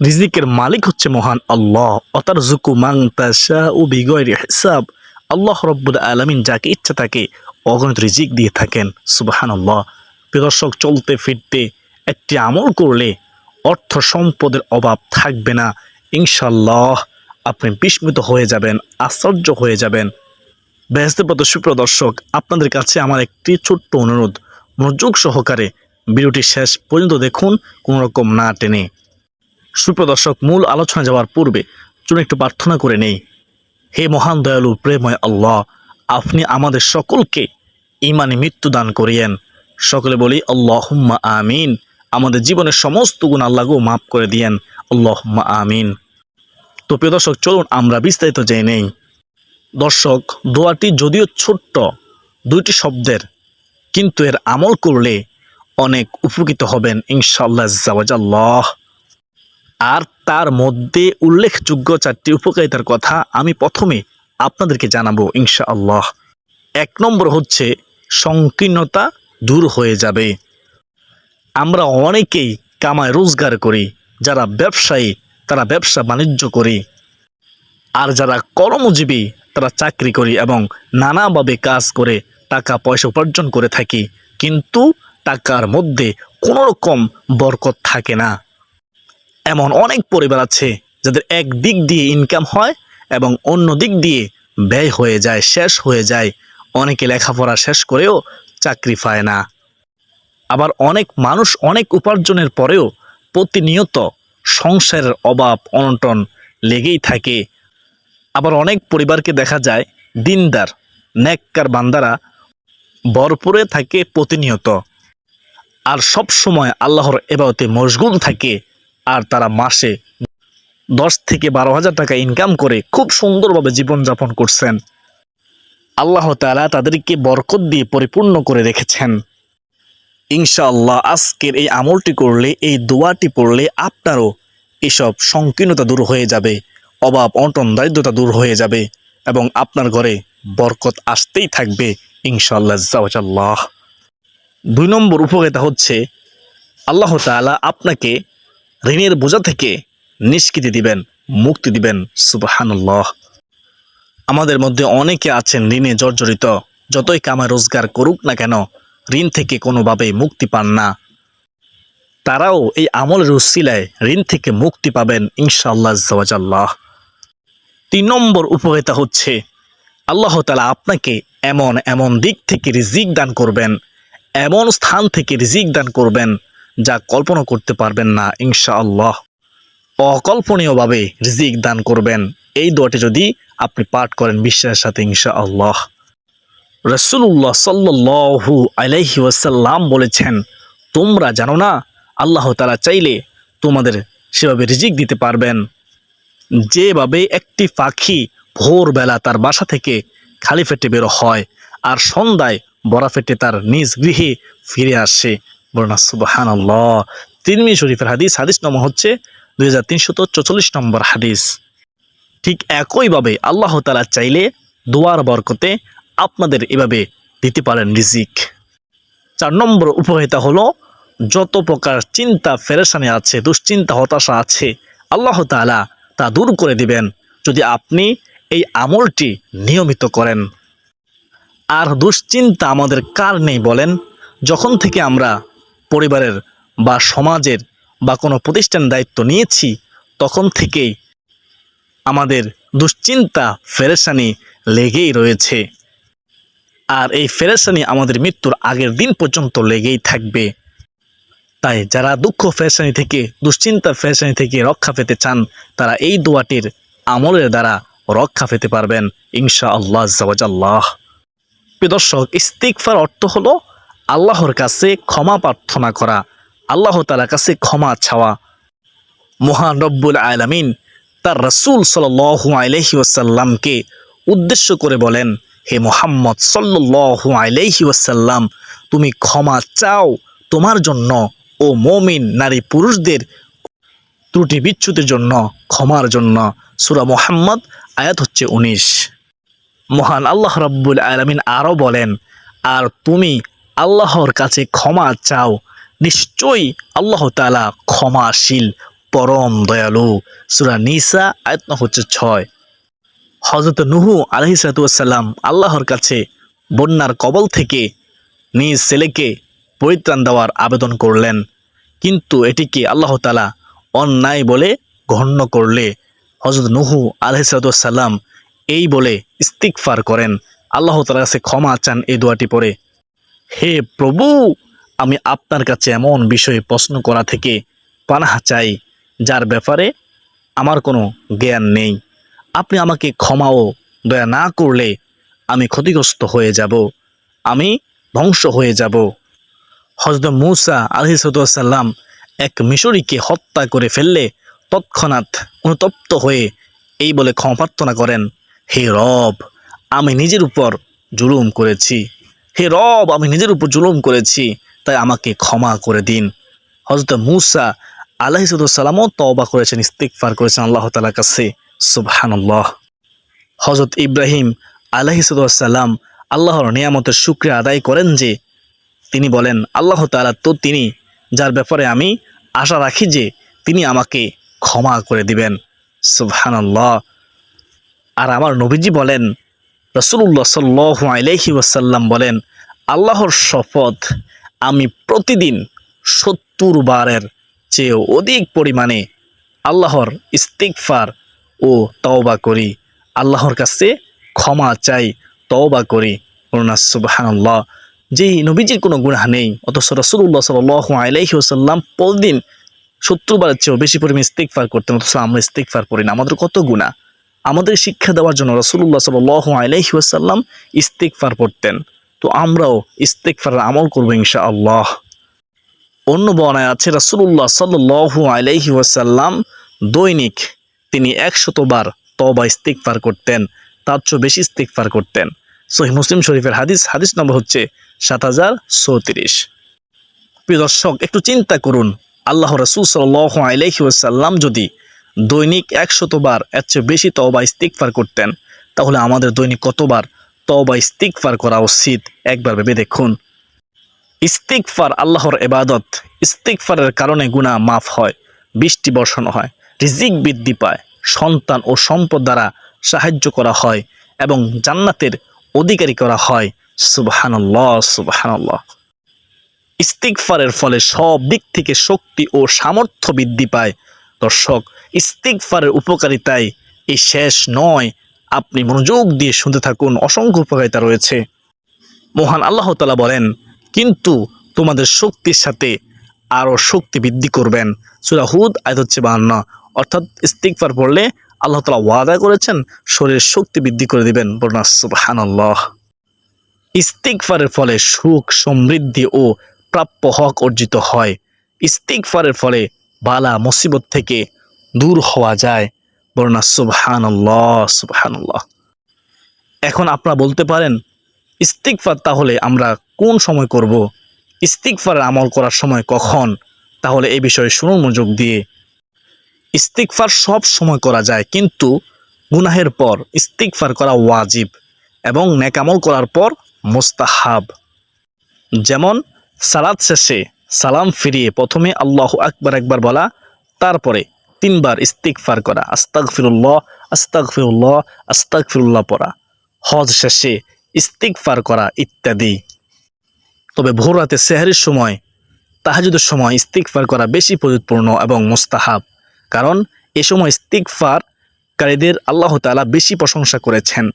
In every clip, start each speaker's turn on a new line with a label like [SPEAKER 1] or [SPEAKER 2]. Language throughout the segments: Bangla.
[SPEAKER 1] রিজিকের মালিক হচ্ছে মহান আল্লাহ। অতার জুকু মাং তাশা ও বিগয়ের হিসাব। আল্লাহ রব্বুল আলমিন যাকে ইচ্ছা তাকে অগণিত রিজিক দিয়ে থাকেন। সুবাহান আল্লাহ প্রদর্শক চলতে ফিরতে একটি আমল করলে অর্থ সম্পদের অভাব থাকবে না। ইনশাল্লাহ আপনি বিস্মিত হয়ে যাবেন, আশ্চর্য হয়ে যাবেন। ব্যস্তপত সুপ্রদর্শক আপনাদের কাছে আমার একটি ছোট্ট অনুরোধ। মনোযোগ সহকারে ভিডিওটি শেষ পর্যন্ত দেখুন, কোনো রকম না টেনে। সুপ্রদর্শক মূল আলোচনা যাওয়ার পূর্বে চলুন একটু প্রার্থনা করে নেই। হে মহান দয়ালু প্রেময় আল্লাহ, আপনি আমাদের সকলকে ইমানে মৃত্যু দান করিয়েন। সকলে বলি, আল্লাহুম্মা আমিন। আমাদের জীবনের সমস্ত গুণ আল্লাহকেও মাফ করে দিয়েন। আল্লাহুম্মা আমিন। তো প্রিয় দর্শক, চলুন আমরা বিস্তারিত জেনে নেই। দর্শক, দোয়াটি যদিও ছোট্ট, দুইটি শব্দের, কিন্তু এর আমল করলে অনেক উপকৃত হবেন, ইনশাআল্লাহ জাওয়াজাল্লাহ আর তার মধ্যে উল্লেখযোগ্য চারটি উপকারিতার কথা আমি প্রথমে আপনাদেরকে জানাব, ইনশাআল্লাহ। এক নম্বর হচ্ছে, সংকীর্ণতা দূর হয়ে যাবে। আমরা অনেকেই কামায় রোজগার করি, যারা ব্যবসায়ী, তারা ব্যবসা বাণিজ্য করি। আর যারা কর্মজীবী, তারা চাকরি করি এবং নানাভাবে কাজ করে টাকা পয়সা উপার্জন করে থাকি। কিন্তু টাকার মধ্যে কোনো রকম বরকত থাকে না। এমন অনেক পরিবার আছে যাদের এক দিক দিয়ে ইনকাম হয় এবং অন্য দিক দিয়ে ব্যয় হয়ে যায়, শেষ হয়ে যায়। অনেকে লেখাপড়া শেষ করেও চাকরি পায় না। আবার অনেক মানুষ অনেক উপার্জনের পরেও প্রতিনিয়ত সংসারের অভাব, অনটন লেগেই থাকে। আবার অনেক পরিবারকে দেখা যায়, দিনদার, নেককার বান্দারা ভরপুরে থাকে প্রতিনিয়ত। আর সব সময় আল্লাহর এবারতে মশগুল থাকে। আর তারা মাসে দশ থেকে বারো হাজার টাকা ইনকাম করে খুব সুন্দরভাবে জীবনযাপন করছেন। আল্লাহ তালা তাদেরকে বরকত দিয়ে পরিপূর্ণ করে রেখেছেন। ইনশাআল্লাহ আজকের এই আমলটি করলে, এই দোয়াটি পড়লে আপনারও এসব সংকীর্ণতা দূর হয়ে যাবে, অভাব, অনটন, দারিদ্রতা দূর হয়ে যাবে এবং আপনার ঘরে বরকত আসতেই থাকবে ইনশাআল্লাহ জাওয়াজাল্লাহ। দুই নম্বর উপকারিতা হচ্ছে, আল্লাহ তাআলা আপনাকে ঋণের বোঝা থেকে নিষ্কৃতি দিবেন, মুক্তি দিবেন, সুবাহানুল্লাহ। আমাদের মধ্যে অনেকে আছেন ঋণে জর্জরিত, যতই কামায় রোজগার করুক না কেন, ঋণ থেকে কোনোভাবেই মুক্তি পান না। তারাও এই আমলের উসিলায় ঋণ থেকে মুক্তি পাবেন, ইনশাআল্লাহ জওয়াজাল্লাহ তিন নম্বর উপকারিতা হচ্ছে, আল্লাহ তালা আপনাকে এমন এমন দিক থেকে রিজিক দান করবেন, এমন স্থান থেকে রিজিক দান করবেন যা কল্পনা করতে পারবেন না, ইনশাআল্লাহ। অকল্পনীয়ভাবে রিজিক দান করবেন। এই দোয়াটি যদি আপনি পাঠ করেন বিশ্বাসের সাথে, ইনশাআল্লাহ। রসুল্লাহ সাল্লু আলাইহি ওয়াসাল্লাম বলেছেন, তোমরা জানো না, আল্লাহ তালা চাইলে তোমাদের সেভাবে রিজিক দিতে পারবেন। যেভাবে একটি পাখি ভোরবেলা তার বাসা থেকে খালি ফেটে বেরো হয়, আর সন্ধ্যায় বড়া ফেটে তার নিজ গৃহে ফিরে আসে বলনা সুবাহান আল্লাহ শরীফের হাদিস হাদিস নম্বর হচ্ছে দুই হাজার তিনশত চৌচল্লিশ নম্বর হাদিস। ঠিক একইভাবে আল্লাহ তালা চাইলে দোয়ার বরকতে আপনাদের এভাবে দিতে পারেন রিজিক। চার নম্বর উপকারিতা হলো, যত প্রকার চিন্তা ফেরেশানি আছে, দুশ্চিন্তা, হতাশা আছে, আল্লাহ তাআলা তা দূর করে দিবেন যদি আপনি এই আমলটি নিয়মিত করেন। আর দুশ্চিন্তা আমাদের কার নেই বলেন? যখন থেকে আমরা পরিবারের বা সমাজের বা কোনো প্রতিষ্ঠানের দায়িত্ব নিয়েছি, তখন থেকেই আমাদের দুশ্চিন্তা ফেরেশানি লেগেই রয়েছে। আর এই ফেরেশানি আমাদের মৃত্যুর আগের দিন পর্যন্ত লেগেই থাকবে। তাই যারা দুঃখ ফেরেশানি থেকে, দুশ্চিন্তা ফেরেশানি থেকে রক্ষা পেতে চান, তারা এই দোয়াটির আমলের দ্বারা রক্ষা পেতে পারবেন ইনশা আল্লাহ জওয়াজাল্লাহ প্রিয় দর্শক ইস্তিকফার অর্থ হলো আল্লাহর কাছে ক্ষমা প্রার্থনা করা, আল্লাহ তালার কাছে ক্ষমা ছাওয়া মহান রব্বুল আলামিন তার রসুল সাল্লু আলহি ওয়াসাল্লামকে উদ্দেশ্য করে বলেন, হে মোহাম্মদ সাল্লু আলহি ওয়াসাল্লাম, তুমি ক্ষমা চাও তোমার জন্য ও মমিন নারী পুরুষদের ত্রুটি বিচ্ছুতির জন্য, ক্ষমার জন্য। সুরা মোহাম্মদ, আয়াত হচ্ছে উনিশ। মহান আল্লাহ রব্বুল আলমিন আরও বলেন, আর তুমি আল্লাহর কাছে ক্ষমা চাও। নিশ্চয়ই আল্লাহ তালা ক্ষমাশীল, পরম দয়ালু। সুরা নিসা, আয়াত নম্বর হচ্ছে ছয়। হজরত নুহু আলহিসাল্লাম আল্লাহর কাছে বন্যার কবল থেকে নিজ ছেলেকে পরিত্রাণ দেওয়ার আবেদন করলেন। কিন্তু এটিকে আল্লাহ তালা অন্যায় বলে গণ্য করলে হজরত নুহু আলহিসাল্লাম এই বলে ইস্তিকফার করেন। আল্লাহ তালার কাছে ক্ষমা চান এই দোয়াটি পড়ে। হে প্রভু, আমি আপনার কাছে এমন বিষয়ে প্রশ্ন করা থেকে পানাহা চাই, যার ব্যাপারে আমার কোনো জ্ঞান নেই। আপনি আমাকে ক্ষমা ও দয়া না করলে আমি ক্ষতিগ্রস্ত হয়ে যাব, আমি ধ্বংস হয়ে যাব। হজরত মুসা আলহিসাল্লাম এক মিশরীকে হত্যা করে ফেললে তৎক্ষণাৎ অনুতপ্ত হয়ে এই বলে ক্ষমা প্রার্থনা করেন, হে রব, আমি নিজের উপর জুলুম করেছি। হে রব, আমি নিজের উপর জুলুম করেছি, তাই আমাকে ক্ষমা করে দিন। হজরত মুসা আল্লাহিসাল্লামও তবা করেছেন ইস্তিকফার করেছেন আল্লাহ তালার কাছে। সুবহানাল্লাহ। হজরত ইব্রাহিম আলাহিসাল্লাম আল্লাহর নিয়ামতের শুক্রিয়া আদায় করেন যে, তিনি বলেন, আল্লাহ তাআলা তো তিনি, যার ব্যাপারে আমি আশা রাখি যে, তিনি আমাকে ক্ষমা করে দিবেন। সুবহানাল্লাহ। আর আমার নবীজি বলেন রসুল্লাহ সাল্লাহ আলহি ওয়াসাল্লাম বলেন, আল্লাহর শপথ আমি প্রতিদিন সত্তর বারের চেয়েও অধিক পরিমাণে আল্লাহর ইস্তিকফার ও তওবা করি। আল্লাহর কাছে ক্ষমা চাই, তওবা করি। করুণা সুবাহান্লাহ যেই নবীজির কোনো গুণাহ নেই, অথচ রসুল্লাহ সাল আলাইহি ওসাল্লাম প্রতিদিন সত্তর বারের চেয়েও বেশি পরিমাণে ইস্তিকফার করতেন, অথচ আমরা ইস্তিকফার করি না। আমাদের কত গুণা আমাদের শিক্ষা দেওয়ার জন্য রসুল্লাহ সাল আলাইহি ওসাল্লাম ইস্তিকফার পড়তেন। তো আমরাও ইস্তিকফার আমল করব ইনশা আল্লাহ অন্য বর্ণায় আছে রাসুল্লাহ সাল্লু আলাইহি ওয়াসাল্লাম দৈনিক তিনি একশতবার তবা ইস্তিকফার করতেন, তার চেয়ে বেশি ইস্তিকফার করতেন। সহি মুসলিম শরীফের হাদিস হাদিস নম্বর হচ্ছে সাত হাজার চৌত্রিশ প্রিয় দর্শক, একটু চিন্তা করুন, আল্লাহ রসুল সাল আলাইহি ওয়াসাল্লাম যদি দৈনিক একশতবার এর চেয়ে বেশি তবা ইস্তিকফার করতেন। তাহলে আমাদের দৈনিক কতবার তবা ইস্তিকফার করা উচিত? একবার ভেবে দেখুন। ইস্তিকফার আল্লাহর এবাদত ইস্তিকফারের কারণে গুণা মাফ হয়, বৃষ্টি বর্ষণ হয়, রিজিক বৃদ্ধি পায়, সন্তান ও সম্পদ দ্বারা সাহায্য করা হয় এবং জান্নাতের অধিকারী করা হয়। সুবহানাল্লাহ সুবহানাল্লাহ। ইস্তিকফারের ফলে সব দিক থেকে শক্তি ও সামর্থ্য বৃদ্ধি পায়। দর্শক ইস্তিকফারের উপকারিতায় এই শেষ নয়। আপনি মনোযোগ দিয়ে শুনতে থাকুন, অসংখ্য উপকারিতা রয়েছে। মহান আল্লাহ তালা বলেন, কিন্তু তোমাদের শক্তির সাথে আরও শক্তি বৃদ্ধি করবেন। সুরা হুদ, আয়ত হচ্ছে বাহান্ন। অর্থাৎ ইস্তিকফার পড়লে আল্লাহ তালা ওয়াদা করেছেন, শরীরের শক্তি বৃদ্ধি করে দিবেন। বর্ণা সুবহান আল্লাহ ইস্তিকফারের ফলে সুখ, সমৃদ্ধি ও প্রাপ্য হক অর্জিত হয়। ইস্তিকফারের ফলে বালা, মুসিবত থেকে দূর হওয়া যায়। বর্ণা সুবহান আল্লাহ সুবহান আল্লাহ এখন আপনারা বলতে পারেন ইস্তিকফার তাহলে আমরা কোন সময় করব? ইস্তিকফার আমল করার সময় কখন? তাহলে এই বিষয়ে শুনুন মনোযোগ দিয়ে। ইস্তিকফার সব সময় করা যায়, কিন্তু গুনাহের পর ইস্তিকফার করা ওয়াজিব এবং নেকামল করার পর মোস্তাহাব। যেমন, সালাদ শেষে সালাম ফিরিয়ে প্রথমে আল্লাহ আকবার একবার বলা, তারপরে তিনবার ইস্তিকফার করা আস্তাক ফিরুল্লাহ আস্তাক ফিরুল্লাহ আস্তাক ফিরুল্লাহ পড়া। হজ শেষে ইস্তিকফার করা ইত্যাদি। তবে ভোর রাতে সেহারির সময়, তাহাজুদের সময় ইস্তিকফার করা বেশি প্রযুৎপূর্ণ এবং মোস্তাহাব। কারণ, এ সময় ইস্তিকফার কারীদের আল্লাহ তালা বেশি প্রশংসা করেছেন।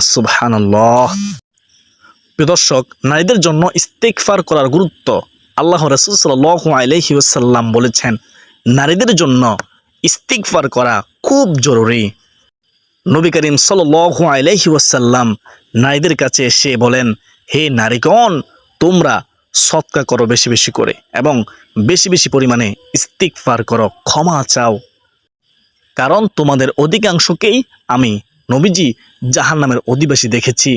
[SPEAKER 1] সুবহানাল্লাহ। প্রিয় দর্শক, নারীদের জন্য ইস্তিকফার করার গুরুত্ব আল্লাহ রসুল সাল্লাহ আলহি ওসাল্লাম বলেছেন, নারীদের জন্য ইস্তিকফার করা খুব জরুরি। নবী করিম সাল্লাহ আলহি নারীদের কাছে এসে বলেন, হে নারীগণ, তোমরা সৎকা করো বেশি বেশি করে এবং বেশি বেশি পরিমাণে ইস্তিকফার করো, ক্ষমা চাও। কারণ তোমাদের অধিকাংশকেই আমি নবীজি জাহান নামের অধিবাসী দেখেছি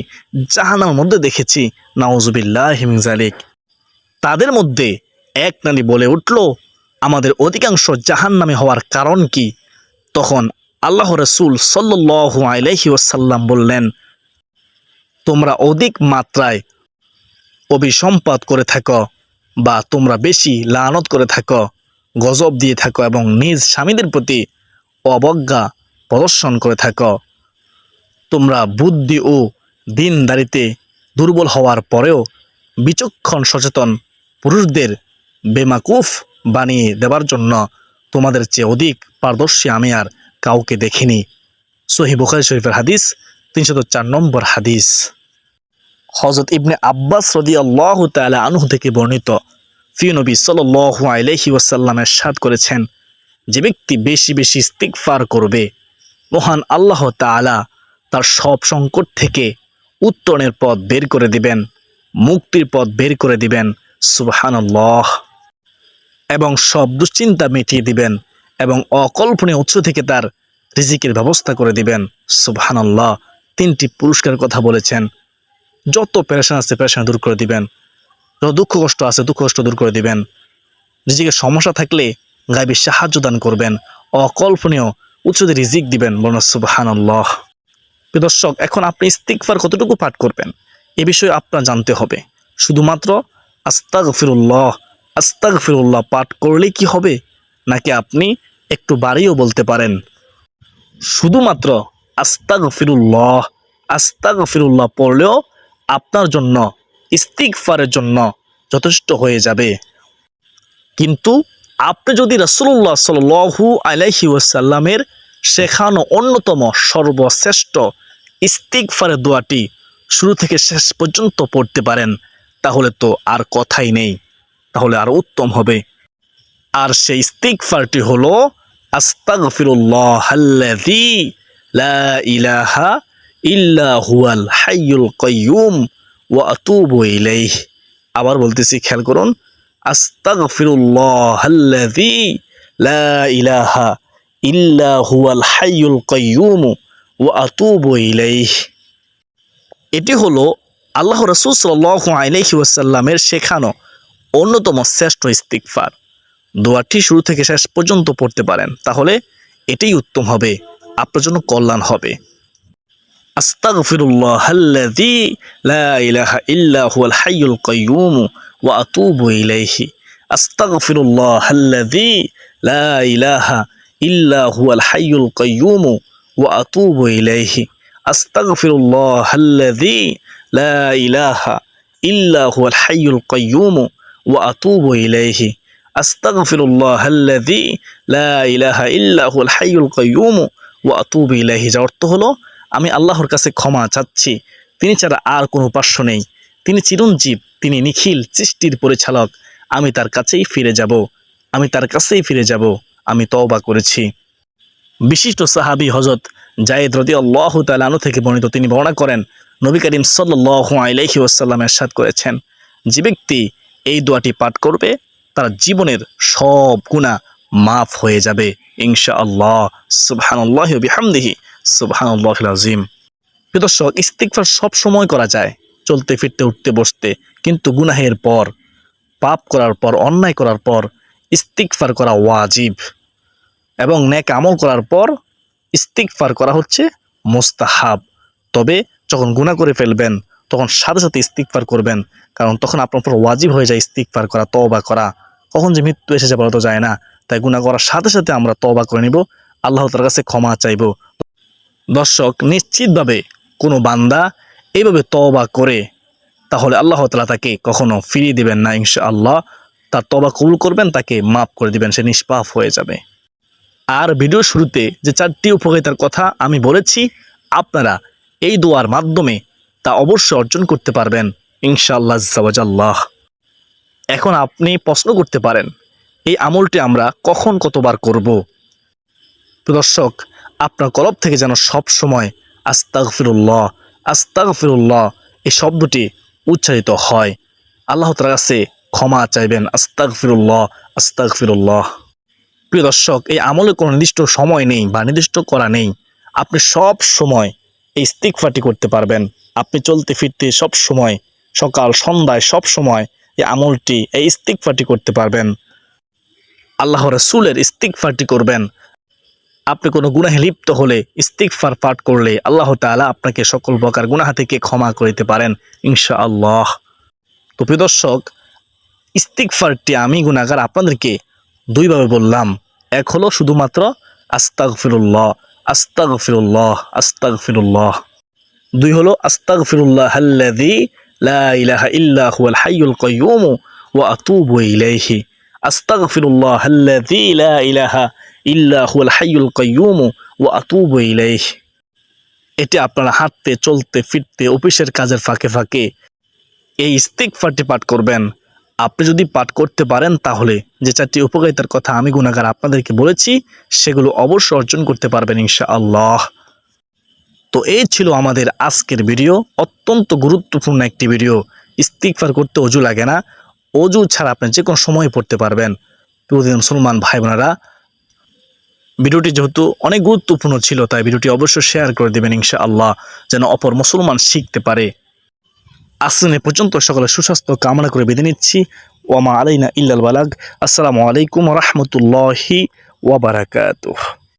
[SPEAKER 1] জাহান নামের মধ্যে দেখেছি নাওজুবিল্লাহ হিমজালিক তাদের মধ্যে এক নারী বলে উঠল আমাদের অধিকাংশ জাহান নামে হওয়ার কারণ কি? তখন আল্লাহ রসুল সাল্লু আলহি ওসাল্লাম বললেন, তোমরা অধিক মাত্রায় অভিসম্পাদ করে থাকো বা তোমরা বেশি লানত করে থাকো, গজব দিয়ে থাকো এবং নিজ স্বামীদের প্রতি অবজ্ঞা প্রদর্শন করে থাকো। তোমরা বুদ্ধি ও দিনদারিতে দুর্বল হওয়ার পরেও বিচক্ষণ সচেতন পুরুষদের বেমাকুফ বানিয়ে দেবার জন্য তোমাদের চেয়ে অধিক পারদর্শী আমি আর কাউকে দেখিনি। সহি বুখারি শরীফের হাদিস, তিনশত চার নম্বর হাদিস। হজরত ইবনে আব্বাস রদি আল্লাহ তালা আনহু থেকে বর্ণিত, ফি নবী সাল্লাহ আলহি ওয়াসাল্লামের সাদ করেছেন, যে ব্যক্তি বেশি বেশি ইস্তিকফার করবে, মহান আল্লাহ তাআলা তার সব সংকট থেকে উত্তরণের পথ বের করে দিবেন, মুক্তির পথ বের করে দিবেন, সুবহানাল্লাহ। এবং সব দুশ্চিন্তা মিটিয়ে দিবেন এবং অকল্পনীয় উৎস থেকে তার রিজিকের ব্যবস্থা করে দিবেন। সুবহানাল্লাহ। তিনটি পুরস্কারের কথা বলেছেন। যত পেরেশান আছে পেরেশান দূর করে দিবেন। যত দুঃখ কষ্ট আছে দুঃখ কষ্ট দূর করে দিবেন। রিজিকের সমস্যা থাকলে গাইবি সাহায্য দান করবেন। অকল্পনীয় উচ্চতে রিজিক দিবেন বলুন সুবহানাল্লাহ। দর্শক, এখন আপনি ইস্তিকফার কতটুকু পাঠ করবেন? এ বিষয়ে আপনার জানতে হবে। শুধুমাত্র আস্তাগ ফিরুল্লাহ আস্তাগ ফিরুল্লাহ পাঠ করলে কি হবে? নাকি আপনি একটু বাড়িও বলতে পারেন? শুধুমাত্র আস্তাগ ফিরুল্লাহ আস্তাগ ফিরুল্লাহ পড়লেও আপনার জন্য ইস্তিকফারের জন্য যথেষ্ট হয়ে যাবে। কিন্তু আপনি যদি রসুল্লাহ সাল্লু আলাইহি ওয়াসাল্লামের শেখানো অন্যতম সর্বশ্রেষ্ঠ ইস্তিকফারের দোয়াটি শুরু থেকে শেষ পর্যন্ত পড়তে পারেন, তাহলে তো আর কথাই নেই। তাহলে আর উত্তম হবে। আর সেই ইস্তিকফারটি হলো আল্লাযী লা ইলাহা ইল্লা হুয়াল আবার বলতেছি, খেয়াল করুন আস্তাগফিরুল্লাহ লা ইলাহা ইল্লা হুয়াল ওয়া এটি হলো আল্লাহ রসুল সাল্লাল্লাহু আলাইহি ওয়াসাল্লামের শেখানো অন্যতম শ্রেষ্ঠ ইস্তিকফার দোয়াটি শুরু থেকে শেষ পর্যন্ত পড়তে পারেন, তাহলে এটাই উত্তম হবে, আপনার জন্য কল্যাণ হবে। আস্তাগফিরুল্লাহ আল্লাযী লা ইলাহা ইল্লা হুয়াল হাইয়ুল কাইয়ুম ওয়া আতুবু ইলাইহি। আস্তাগফিরুল্লাহ আল্লাযী লা ইলাহা ইল্লা হুয়াল হাইয়ুল কাইয়ুম ওয়া আতুবু ইলাইহি। আস্তাগফিরুল্লাহ আল্লাযী লা ইলাহা ইল্লা হুয়াল হাইয়ুল কাইয়ুম ওয়া আতুবু ইলাইহি। আস্তাগফিরুল্লাহ আল্লাযী লা ইলাহা ইল্লা হুয়াল হাইয়ুল কাইয়ুম। ওয়া আতুবু ইলাইহি। যার অর্থ হলো, আমি আল্লাহর কাছে ক্ষমা চাচ্ছি। তিনি ছাড়া আর কোনো উপাস্য নেই। তিনি চিরঞ্জীব, তিনি নিখিল, সৃষ্টির পরিচালক। আমি তার কাছেই ফিরে যাব। আমি তার কাছেই ফিরে যাব। আমি তওবা করেছি। বিশিষ্ট সাহাবী হজরত জায়েদ রদি আল্লাহ তালানু থেকে বর্ণিত তিনি বর্ণনা করেন, নবী করিম সাল্লাহ আলাইহি ওয়াসাল্লাম এরশাদ করেছেন, যে ব্যক্তি এই দোয়াটি পাঠ করবে, তার জীবনের সব গুণা মাফ হয়ে যাবে ইনশা আল্লাহ সুবহানাল্লাহি বিহামদিহি। সুবহানাল্লাহিল আযীম। প্রিয় দর্শক, ইস্তিগফার সব সময় করা যায়, চলতে, ফিরতে, উঠতে, বসতে, কিন্তু গুনাহের পর, পাপ করার পর, অন্যায় করার পর, ইস্তিগফার করা ওয়াজিব। এবং নেক আমল করার পর, ইস্তিগফার করা হচ্ছে মোস্তাহাব। তবে যখন গুনাহ করে ফেলবেন তখন সাথে সাথে ইস্তিগফার করবেন। কারণ তখন আপনার উপর ওয়াজিব হয়ে যায় ইস্তিগফার করা, তওবা করা। কখন যে মৃত্যু এসে যাবে তো যায় না। তাই গুনাহ করার সাথে সাথে আমরা তওবা করে নিব। আল্লাহ তার কাছে ক্ষমা চাইব। দর্শক, নিশ্চিতভাবে কোনো বান্দা এইভাবে তবা করে, তাহলে আল্লাহ তালা তাকে কখনো ফিরিয়ে দিবেন না ইনশা আল্লাহ তার তবা কবুল করবেন, তাকে মাফ করে দিবেন, সে নিষ্পাপ হয়ে যাবে। আর ভিডিও শুরুতে যে চারটি উপকারিতার কথা আমি বলেছি, আপনারা এই দোয়ার মাধ্যমে তা অবশ্যই অর্জন করতে পারবেন, ইনশাআল্লাহ জাওয়াজাল্লাহ এখন আপনি প্রশ্ন করতে পারেন, এই আমলটি আমরা কখন কতবার করব? দর্শক, আপনার কলব থেকে যেন সব সময় আস্তাগফিরুল্লাহ আস্তাগফিরুল্লাহ, এই শব্দটি উচ্চারিত হয়। আল্লাহ তার কাছে ক্ষমা চাইবেন, আস্তাগফিরুল্লাহ আস্তাগফিরুল্লাহ। প্রিয় দর্শক, এই আমলে কোনো নির্দিষ্ট সময় নেই বা নির্দিষ্ট করা নেই। আপনি সব সময় এই ইস্তিকফাটি করতে পারবেন। আপনি চলতে ফিরতে সব সময়, সকাল, সন্ধ্যায় সব সময় এই আমলটি, এই ইস্তিকফাটি করতে পারবেন। আল্লাহ রসুলের ইস্তিকফারটি করবেন। আপনি কোনো গুনাহে লিপ্ত হলে ইস্তিকফার পাঠ করলে আল্লাহ তাআলা আপনাকে সকল প্রকার গুনাহা থেকে ক্ষমা করিতে পারেন ইনশা আল্লাহ তো প্রিয় দর্শক ইস্তিকফারটি আমি গুণাগার আপনাদেরকে দুইভাবে বললাম। এক হলো শুধুমাত্র আস্তাগ ফিরুল্লাহ আস্তাগ ফিরুল্লাহ আস্তাগ ফিরুল্লাহ দুই হলো আস্তাগ ফিরুল্লাহ আল্লাযী লা ইলাহা ইল্লা হুয়াল হাইয়ুল কাইয়্যুম ওয়া আতুবু ইলাইহি। আস্তাগ ফিরুল্লাহ ইলাহা ইল্লা হুয়াল হাইয়ুল কাইয়্যুম ওয়া আতুবু ইলাইহি। এটি আপনারা হাঁটতে, চলতে, ফিরতে, অফিসের কাজের ফাঁকে ফাঁকে এই ইস্তিগফারটি পাঠ করবেন। আপনি যদি পাঠ করতে পারেন তাহলে যে চারটি উপকারিতার কথা আমি গুণাগার আপনাদেরকে বলেছি, সেগুলো অবশ্য অর্জন করতে পারবেন ইনশাআল্লাহ। তো এই ছিল আমাদের আজকের ভিডিও। অত্যন্ত গুরুত্বপূর্ণ একটি ভিডিও। ইস্তিগফার করতে অজু লাগে না। অজু ছাড়া আপনি যে কোনো সময় পড়তে পারবেন। প্রতিদিন মুসলমান ভাই বোনেরা, ভিডিওটি যেহেতু অনেক গুরুত্বপূর্ণ ছিল, তাই ভিডিওটি অবশ্যই শেয়ার করে দেবেন ইনশাআল্লাহ, যেন অপর মুসলমান শিখতে পারে। আসলেন এ পর্যন্ত সকলে সুস্বাস্থ্য কামনা করে বেঁধে নিচ্ছি। ওয়ামা আলাইনা ইল্লাল বালাগ। আসসালামু আলাইকুম রহমতুল্লাহি ওয়াবারাকাতুহ